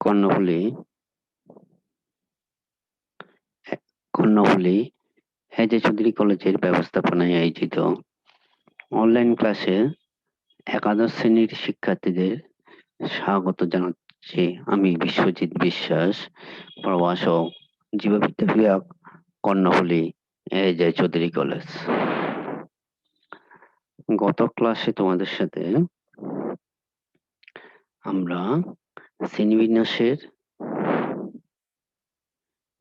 কর্ণফুলী কর্ণফুলী এজে চৌধুরী কলেজের ব্যবস্থাপনায় আয়োজিত অনলাইন ক্লাসে একাদশ শ্রেণির শিক্ষার্থীদের স্বাগত জানাচ্ছি আমি বিশ্বজিৎ বিশ্বাস প্রভাষক জীববিদ্যা বিভাগ কর্ণফুলী এজে চৌধুরী কলেজ। গত ক্লাসে তোমাদের সাথে আমরা শ্রেণীবিন্যাসের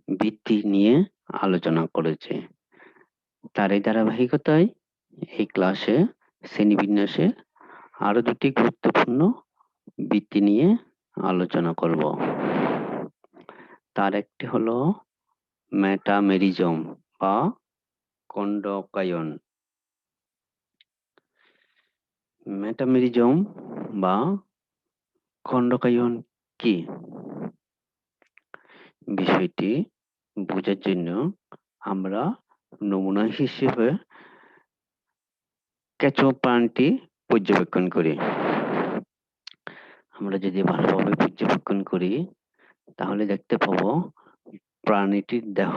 ভিত্তি নিয়ে আলোচনা করেছে। তার এই ধারাবাহিকতায় এই ক্লাসে শ্রেণীবিন্যাসের আরও দুটি গুরুত্বপূর্ণ ভিত্তি নিয়ে আলোচনা করব। তার একটি হলো মেটামেরিজম বা কন্ডকায়ন। মেটামেরিজম বা খণ্ডকায়ন কি? বিষয়টি বোঝার জন্য আমরা নমুনা হিসেবে কেঁচো প্রাণটি পর্যবেক্ষণ করি। আমরা যদি ভালোভাবে পর্যবেক্ষণ করি, তাহলে দেখতে পাবো প্রাণীটির দেহ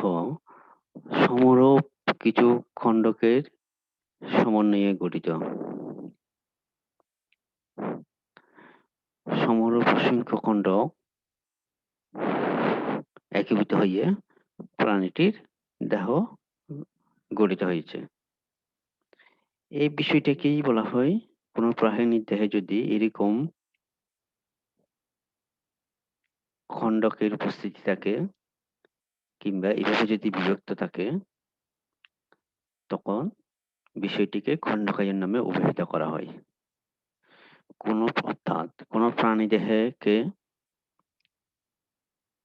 সমরূপ কিছু খণ্ডকের সমন্বয়ে গঠিত। সমরূপ অসংখ্য খণ্ডক একীভূত হয়ে প্রাণীটির দেহ গঠিত হয়েছে এই বিষয়টাকেই বলা হয় কোন প্রাণীর দেহে যদি এরকম খণ্ডকের উপস্থিতি থাকে কিংবা এভাবে যদি বিভক্ত থাকে, তখন বিষয়টিকে খণ্ডকায়ন নামে অভিহিত করা হয়। কোন অর্থাৎ কোন প্রাণী দেহকে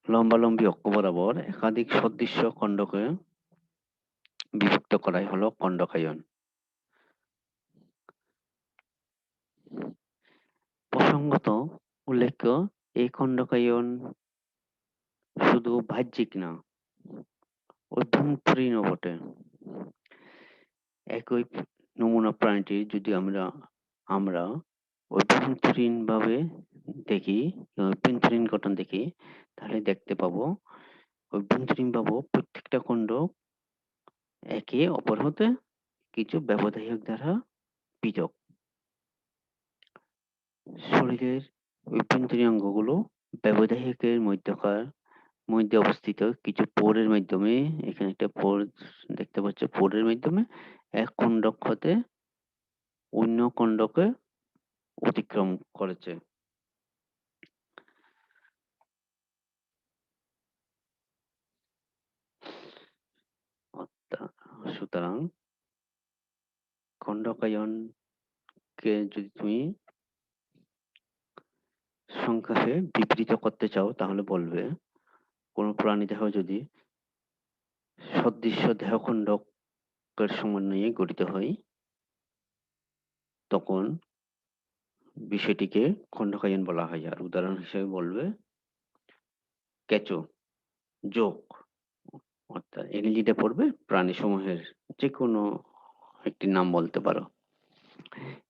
লম্বালম্বি অক্ষ বরাবর একাধিক সদৃশ্য খণ্ডকে বিভক্ত করাই হলো খণ্ডকায়ন। প্রসঙ্গত উল্লেখ্য, এই খণ্ডকায়ন শুধু বাহ্যিক না, অভ্যন্তরীণও বটে। একই নমুনা প্রাণীটি যদি আমরা আমরা অভ্যন্তরীণ ভাবে দেখি অভ্যন্তরীণ গঠন দেখি, তাহলে দেখতে পাবো। অভ্যন্তরীণ ভাবে প্রত্যেকটা খণ্ড একে অপর হতে কিছু ব্যবধায়ক দ্বারা পৃথক শরীরের অভ্যন্তরীণ অঙ্গগুলো ব্যবধায়কের মধ্যকার, মধ্যে অবস্থিত কিছু পোরের মাধ্যমে, এখানে একটা পোর দেখতে পাচ্ছ, পোরের মাধ্যমে এক খণ্ডক হতে অন্য খণ্ডকে অতিক্রম করেছে। সুতরাং খণ্ডকায়ন কে যদি তুমি সংখ্যাকে বিবৃত করতে চাও, তাহলে বলবে, কোন প্রাণী দেহ যদি সদৃশ্য দেহখণ্ডকের সমন্বয়ে গঠিত হয়, তখন বিষয়টিকে খণ্ডকায়ন বলা হয়। আর উদাহরণ হিসেবে বলবে, কেঁচো, যোগ, অর্থাৎ ইংরেজিতে পড়বে প্রাণী সমূহের যে কোনো একটি নাম বলতে পারো।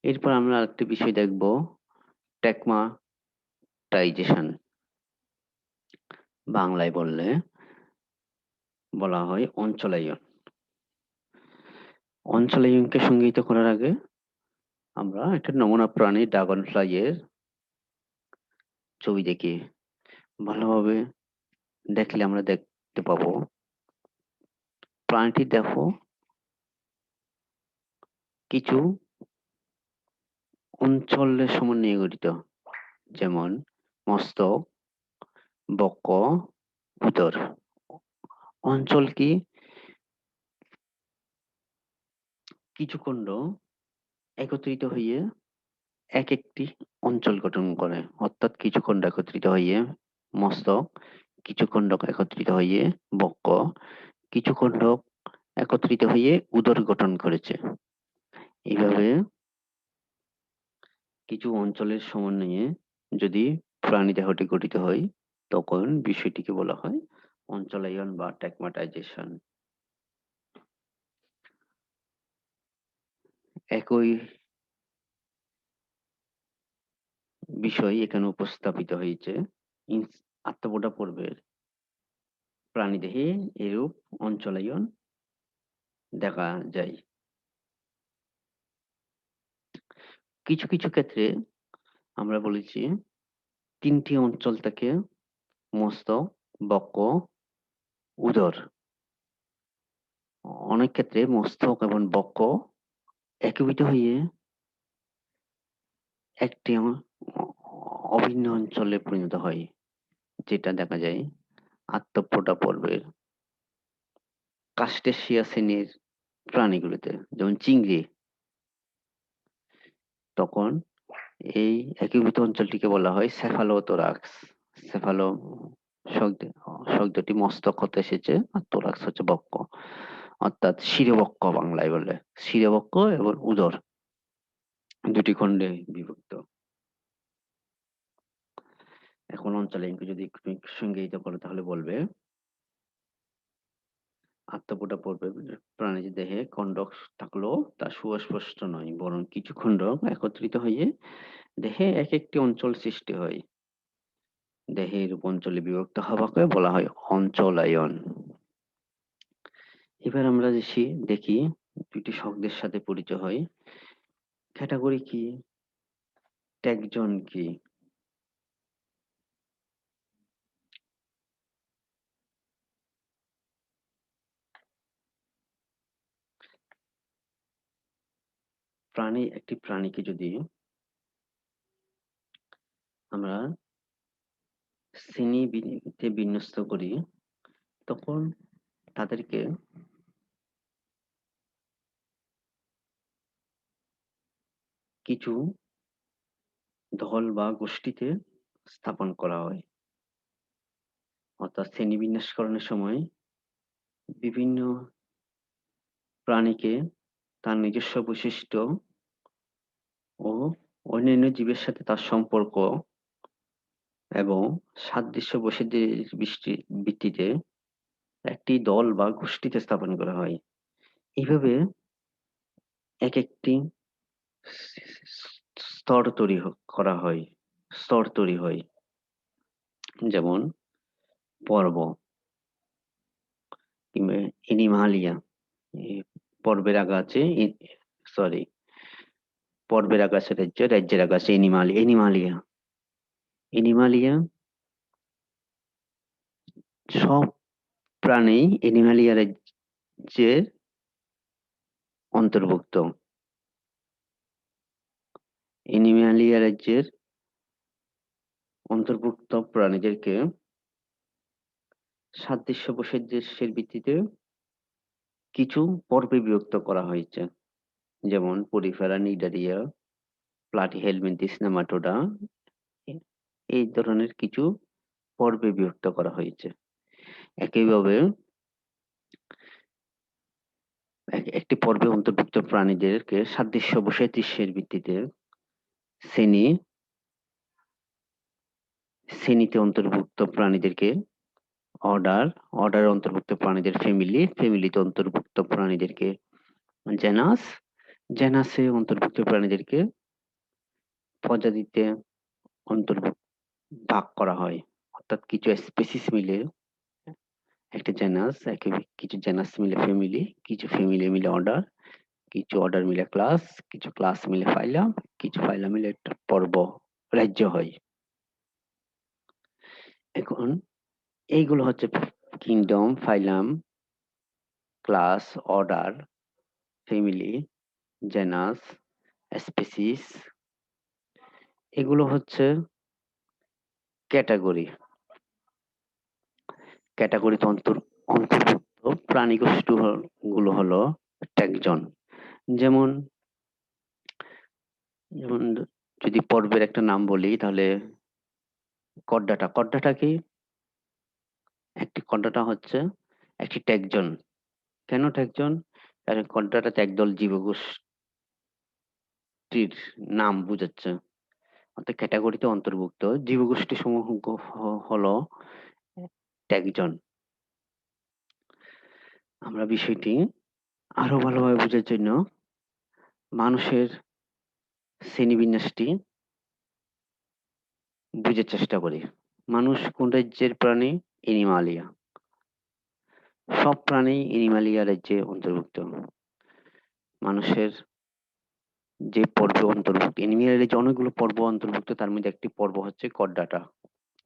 এরপর আমরা আরেকটি বিষয় দেখব টেকমাটাইজেশন বাংলায় বললে, বলা হয় অঞ্চলায়ন। অঞ্চলায়নকে সংজ্ঞায়িত করার আগে আমরা একটা নমুনা প্রাণী ড্রাগন ফ্লাই এর ছবি দেখি। ভালোভাবে দেখলে আমরা দেখতে পাবো। প্রাণীটি দেখো, কিছু অঞ্চলের সমন্বয়ে গঠিত। যেমন মস্তক, বক্ষ উদর অঞ্চল কি? কিছু খণ্ড একত্রিত হয়ে এক একটি অঞ্চল গঠন করে। অর্থাৎ কিছু খণ্ড একত্রিত হয়ে মস্তক কিছু খণ্ড একত্রিত হয়ে বক্ষ কিছু খণ্ড একত্রিত হয়ে উদর গঠন করেছে। এইভাবে কিছু অঞ্চলের সমন্বয়ে যদি প্রাণী দেহটি গঠিত হয়, তখন বিষয়টিকে বলা হয় অঞ্চলায়ন বা টেকমাটাইজেশন। একই বিষয় এখানে উপস্থাপিত হয়েছে। আত্মপোটা পর্বের প্রাণীদেহে এরূপ অঞ্চলায়ন দেখা যায়। কিছু কিছু ক্ষেত্রে আমরা বলেছি তিনটি অঞ্চল থেকে মস্তক বক্ষ উদর। অনেক ক্ষেত্রে মস্তক এবং বক্ষ একীভূত হয়ে একটি অভিন্ন অঞ্চলে পরিণত হয়, যেটা দেখা যায় আত্মপোটা পর্বের কাস্টেসিয়া শ্রেণির প্রাণীগুলোতে, যেমন চিংড়ি। তখন এই একীভূত অঞ্চলটিকে বলা হয় সেফালোথোরাক্স সেফালো শব্দ, শব্দটি মস্তক হতে এসেছে, আর তোরাক্স হচ্ছে বক্ষ। অর্থাৎ শিরবক্ষ বাংলায় বলে। শিরবক্ষ এবং উদর দুটি খণ্ডে বিভক্ত। এখন অঞ্চলে যদি সংজ্ঞায়িত করে তাহলে বলবে আত্মপোটা পড়বে প্রাণীর দেহে খণ্ডক থাকলেও তা সুস্পষ্ট নয়, বরং কিছু খণ্ডক একত্রিত হয়ে দেহে এক একটি অঞ্চল সৃষ্টি হয়। দেহের অঞ্চলে বিভক্ত হওয়াকে বলা হয় অঞ্চলায়ন। এবার আমরা দেখি দেখি দুটি শব্দের সাথে পরিচয় হয়। ক্যাটাগরি কি? ট্যাগজন কি? প্রাণী, একটি প্রাণীকে যদি আমরা শ্রেণীতে বিন্যস্ত করি, তখন তাদেরকে কিছু দল বা গোষ্ঠীতে স্থাপন করা হয়। অর্থাৎ শ্রেণীবিন্যাসকরণের সময় বিভিন্ন প্রাণীকে তার নিজস্ব বৈশিষ্ট্য ও অন্যান্য জীবের সাথে তার সম্পর্ক এবং সাদৃশ্য বৈশিষ্ট্যের ভিত্তিতে একটি দল বা গোষ্ঠীতে স্থাপন করা হয়। এইভাবে এক একটি স্তর তৈরি করা হয় স্তর তৈরি হয়। যেমন পর্ব কিংবা এনিমালিয়া পর্বের আগে আছে সরি পর্বের আকাশে রাজ্য রাজ্যের আকাশে এনিমাল এনিমালিয়া। এনিমালিয়া সব প্রাণী এনিমালিয়া রাজ্যের অন্তর্ভুক্ত। এনিমালিয়া রাজ্যের অন্তর্ভুক্ত প্রাণীদেরকে সাদৃশ্য বৈসাদৃশ্যের ভিত্তিতে কিছু পর্বে বিভক্ত করা হয়েছে। যেমন Porifera, Cnidaria Platyhelminthes Nematoda এই ধরনের কিছু পর্বে বিভক্ত করা হয়েছে। একইভাবে একটি পর্বে অন্তর্ভুক্ত প্রাণীদেরকে সাদৃশ্য বৈসাদৃশ্যের ভিত্তিতে শ্রেণি, শ্রেণীতে অন্তর্ভুক্ত প্রাণীদেরকে অর্ডার অর্ডার অন্তর্ভুক্ত প্রাণীদের ফ্যামিলি, ফ্যামিলিতে অন্তর্ভুক্ত প্রাণীদেরকে জেনাস, জেনাসে অন্তর্ভুক্ত প্রাণীদেরকে প্রজাতিতে অন্তর্ভুক্ত, ভাগ করা হয়। অর্থাৎ কিছু স্পেসিস মিলে একটা জেনাস কিছু জেনাস মিলে ফ্যামিলি কিছু ফ্যামিলি মিলে অর্ডার কিছু অর্ডার মিলে ক্লাস কিছু ক্লাস মিলে ফাইলাম কিছু ফাইলাম মিলে একটা পর্ব রাজ্য হয়। এখন এইগুলো হচ্ছে kingdom phylum class order family genus species এগুলো হচ্ছে ক্যাটাগরি ক্যাটাগরিতে অন্তর অন্তর্ভুক্ত প্রাণীগোষ্ঠী হ- গুলো হলো ট্যাগজন যেমন যেমন যদি পর্বের একটা নাম বলি, তাহলে কড্ডাটা। কড্ডাটা কি? একটি কড্ডাটা হচ্ছে একটি ট্যাগজন কেন ট্যাগজন কারণ কড্ডাটাতে একদল জীবগোষ্ঠীর নাম বোঝাচ্ছে। অর্থাৎ ক্যাটাগরিতে অন্তর্ভুক্ত। জীবগোষ্ঠী সমূহ হলো ট্যাগজন আমরা বিষয়টি আরও ভালোভাবে বোঝার জন্য মানুষের শ্রেণীবিন্যাসটি বুঝার চেষ্টা করি মানুষ কোন রাজ্যের প্রাণী? এনিমালিয়া। সব প্রাণী এনিমালিয়া রাজ্যে অন্তর্ভুক্ত। মানুষের যে পর্ব অন্তর্ভুক্ত এনিমিয়াল রাজ্যে অনেকগুলো পর্ব অন্তর্ভুক্ত তার মধ্যে একটি পর্ব হচ্ছে কড্ডাটা।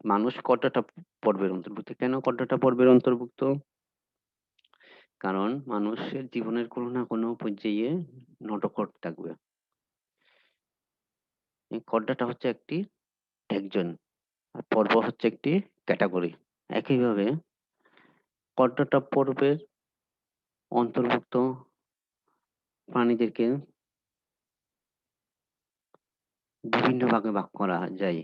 মানুষ কড্ডাটা পর্বের অন্তর্ভুক্ত। কেন কড্ডাটা পর্বের অন্তর্ভুক্ত? কারণ মানুষের জীবনের কোনো না কোনো পর্যায়ে নটখট থাকবে। কড্ডাটা হচ্ছে একটি একজন, আর পর্ব হচ্ছে একটি ক্যাটাগরি। একইভাবে কড্ডাটা পর্বের অন্তর্ভুক্ত প্রাণীদেরকে বিভিন্ন ভাগে ভাগ করা যায়।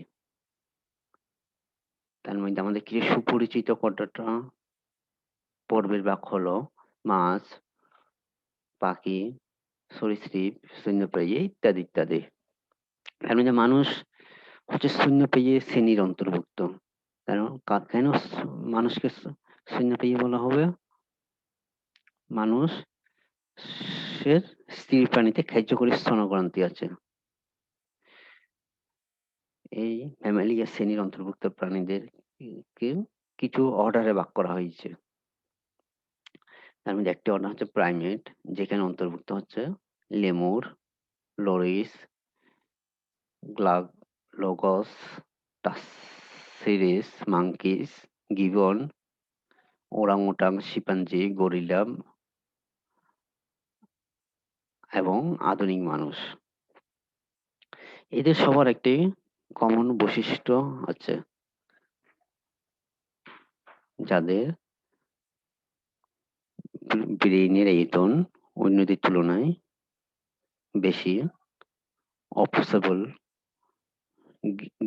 তার মধ্যে আমাদের কিছু সুপরিচিত কড্ডাটা পর্বের ভাগ হলো মাছ, পাখি, সরীসৃপ, স্তন্যপায়ী ইত্যাদি ইত্যাদি। তার মধ্যে মানুষ হচ্ছে স্তন্যপায়ী শ্রেণির অন্তর্ভুক্ত। কারণ কা কেন মানুষকে স্তন্যপায়ী বলা হবে? মানুষ স্ত্রী প্রাণীতে কার্যকরী স্তনগ্রন্থি আছে। এই ম্যামালিয়া শ্রেণির অন্তর্ভুক্ত প্রাণীদের কে কিছু অর্ডারে ভাগ করা হয়েছে। তার মধ্যে একটি অর্ডার হচ্ছে প্রাইমেট যেখানে অন্তর্ভুক্ত হচ্ছে lemur, loris, গ্লাগ, logs, tarsiers, monkeys, gibbon, orangutan, chimpanzee gorilla এবং আধুনিক মানুষ। এদের সবার একটি কমন বৈশিষ্ট্য আছে। যাদের ব্রেইনের আয়তন অন্যদের তুলনায় বেশি অপসেবল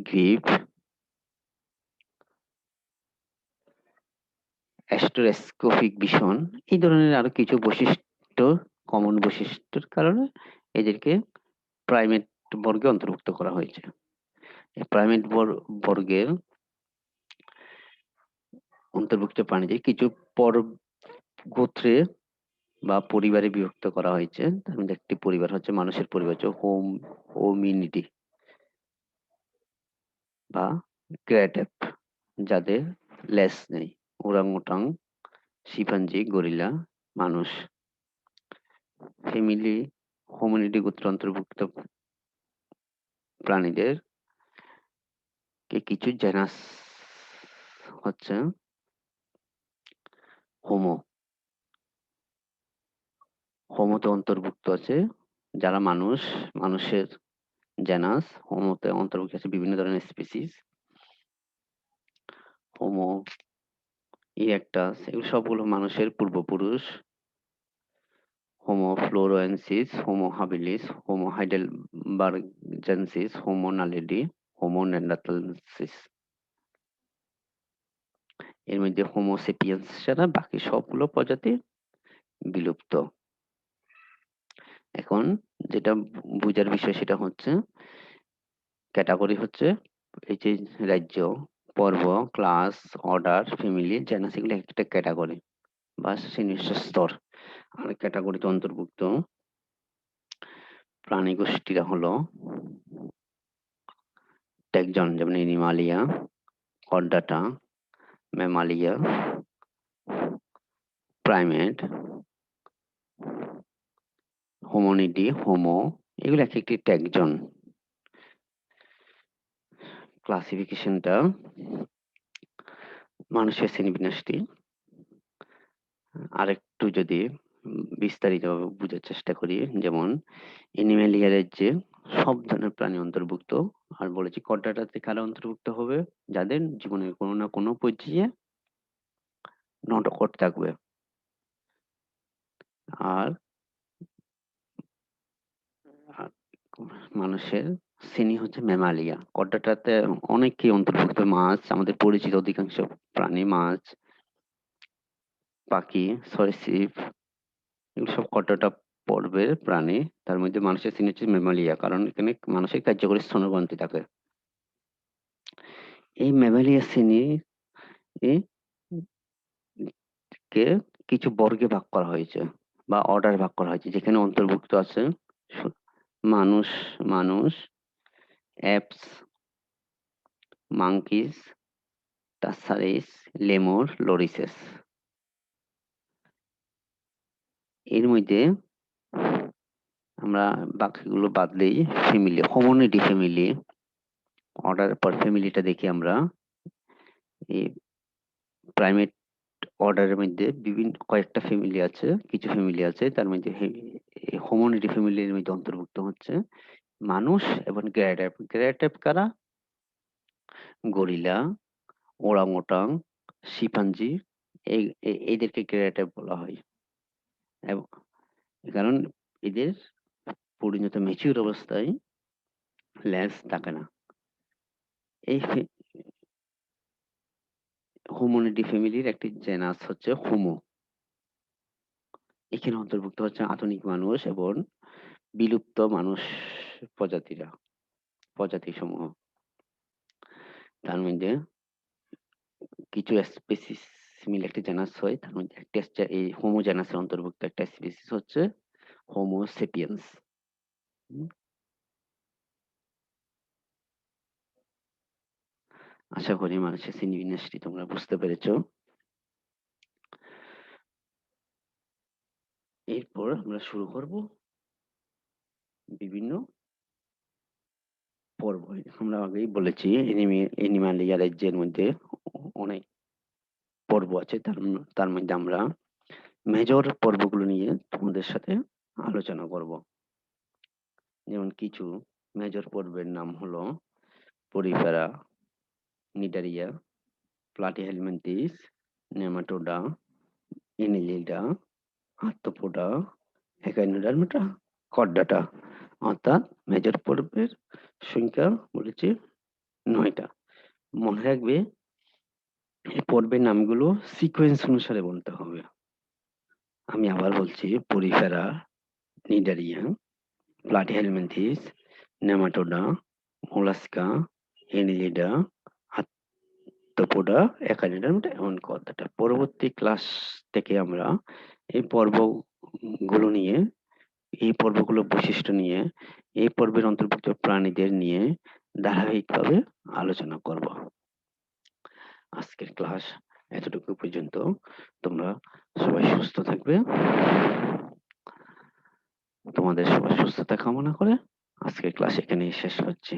গ্রিপ, অ্যাস্ট্রোস্কোপিক ভিশন এই ধরনের আরও কিছু বৈশিষ্ট্য, কমন বৈশিষ্ট্যের কারণে এদেরকে প্রাইমেট বর্গে অন্তর্ভুক্ত করা হয়েছে এই প্রাইমেট বর্গের অন্তর্ভুক্ত প্রাণীদের কিছু পর, গোত্রে বা পরিবারে বিভক্ত করা হয়েছে। তার মধ্যে একটি পরিবার হচ্ছে মানুষের পরিবার, হচ্ছে হোম, হোমিনিটি বা ক্রেটেপ যাদের লেস নেই। ওরাংউটাং শিম্পাঞ্জি গরিলা মানুষ। ফ্যামিলি, হোমিনিটি গোত্র অন্তর্ভুক্ত প্রাণীদের কে কিছু জেনাস হচ্ছে হোমো। হোমোতে অন্তর্ভুক্ত আছে যারা মানুষ, মানুষের জেনাস, হোমোতে অন্তর্ভুক্ত আছে বিভিন্ন ধরনের স্পিসিস হোমো ইরেক্টাস এগুলো সবগুলো মানুষের পূর্বপুরুষ। Homo floresiensis Homo habilis Homo heidel heidelbergensis Homo naledi Homo neanderthalensis এর মধ্যে হোমো সেপিয়েন্স ছাড়া বাকি সবগুলো প্রজাতি বিলুপ্ত এখন যেটা বুঝার বিষয় সেটা হচ্ছে ক্যাটাগরি হচ্ছে এই যে রাজ্য পর্ব ক্লাস অর্ডার ফ্যামিলি জেনাস এগুলো একটা ক্যাটাগরি বা শ্রেণির স্তর আর ক্যাটাগরিতে অন্তর্ভুক্ত প্রাণী গোষ্ঠীরা হলো টেকজন যেমন Animalia Chordata Mammalia primate Hominidae Homo, এগুলো এক একটি ট্যাগজন ক্লাসিফিকেশনটা মানুষের শ্রেণীবিন্যাসটি। আরেকটু যদি বিস্তারিতভাবে বোঝার চেষ্টা করি, যেমন এনিম্যালিয়ারের যে সব ধরনের প্রাণী অন্তর্ভুক্ত আর বলেছি কড্ডাটাতে কারা অন্তর্ভুক্ত হবে, যাদের জীবনের কোনো না কোনো পর্যায়ে নটকট থাকবে। আর মানুষের শ্রেণি হচ্ছে ম্যামালিয়া। কড্ডাটাতে অনেকই অন্তর্ভুক্ত মাছ, আমাদের পরিচিত অধিকাংশ প্রাণী মাছ, পাখি, সরীসৃপ, এগুলো সব কড্ডাটা পর্বের প্রাণী তার মধ্যে মানুষের শ্রেণি হচ্ছে ম্যামালিয়া কারণ এখানে মানুষের কার্যকরী স্তনগ্রন্থি থাকে এই ম্যামালিয়া শ্রেণি কে কিছু বর্গে ভাগ করা হয়েছে বা অর্ডার ভাগ করা হয়েছে যেখানে অন্তর্ভুক্ত আছে মানুষ মানুষ apes monkeys tarsiers, lemur, lorises. এর মধ্যে আমরা বাকিগুলো বাদ দেই ফ্যামিলি হোমোনিডি ফ্যামিলি অর্ডার পর ফ্যামিলিটা দেখি আমরা। এই প্রাইমেট অর্ডারের মধ্যে বিভিন্ন কয়েকটা ফ্যামিলি আছে, কিছু ফ্যামিলি আছে, তার মধ্যে হোমোনিডি ফ্যামিলির মধ্যে অন্তর্ভুক্ত হচ্ছে। মানুষ এবং গ্যারাটাইপ গ্যারাটাইপ কারা? গরিলা, ওরাংওটাং, শিপাঞ্জি, এই এদেরকে গ্যারাটাইপ বলা হয়। এবং, কারণ এদের পরিণত ম্যাচিউর অবস্থায় ল্যাজ থাকে না। এই হোমোনিডি ফ্যামিলির একটি জেনাস হচ্ছে হোমো এখানে অন্তর্ভুক্ত হচ্ছে আধুনিক মানুষ এবং বিলুপ্ত মানুষ প্রজাতিরা প্রজাতি সমূহ তার মধ্যে কিছু স্পেসিস মিলে একটি জেনাস হয়, তার মধ্যে একটা এই হোমো জেনাসের অন্তর্ভুক্ত একটা স্পেসিস হচ্ছে হোমো সেপিয়েন্স আশা করি মানুষের বিন্যাসটি তোমরা বুঝতে পেরেছ। এরপর আমরা শুরু করব বিভিন্ন পর্ব। আমরা আগেই বলেছি এনিমালিয়া রাজ্যের মধ্যে অনেক পর্ব আছে, তার তার মধ্যে আমরা মেজর পর্বগুলো নিয়ে তোমাদের সাথে আলোচনা করব। যেমন কিছু মেজর পর্বের নাম হলো Porifera Cnidaria Platyhelminthes Nematoda Annelida Arthropoda Echinodermata কড্ডাটা অর্থাৎ মেজর পর্বের সংখ্যা বলেছি নয়টা। মনে রাখবে, এই পর্বের নামগুলো সিকোয়েন্স অনুসারে বলতে হবে। আমি আবার বলছি Porifera Cnidaria Platyhelminthes Nematoda Mollusca Annelida Arthropoda Echinodermata এমন কথাটা পরবর্তী ক্লাস থেকে আমরা এই পর্বগুলো নিয়ে, এই পর্বগুলোর বৈশিষ্ট্য নিয়ে, এই পর্বের অন্তর্ভুক্ত প্রাণীদের নিয়ে ধারাবাহিকভাবে আলোচনা করব। আজকের ক্লাস এতটুকু পর্যন্ত। তোমরা সবাই সুস্থ থাকবে। তোমাদের সবার সুস্থতা কামনা করে আজকের ক্লাস এখানেই শেষ করছি।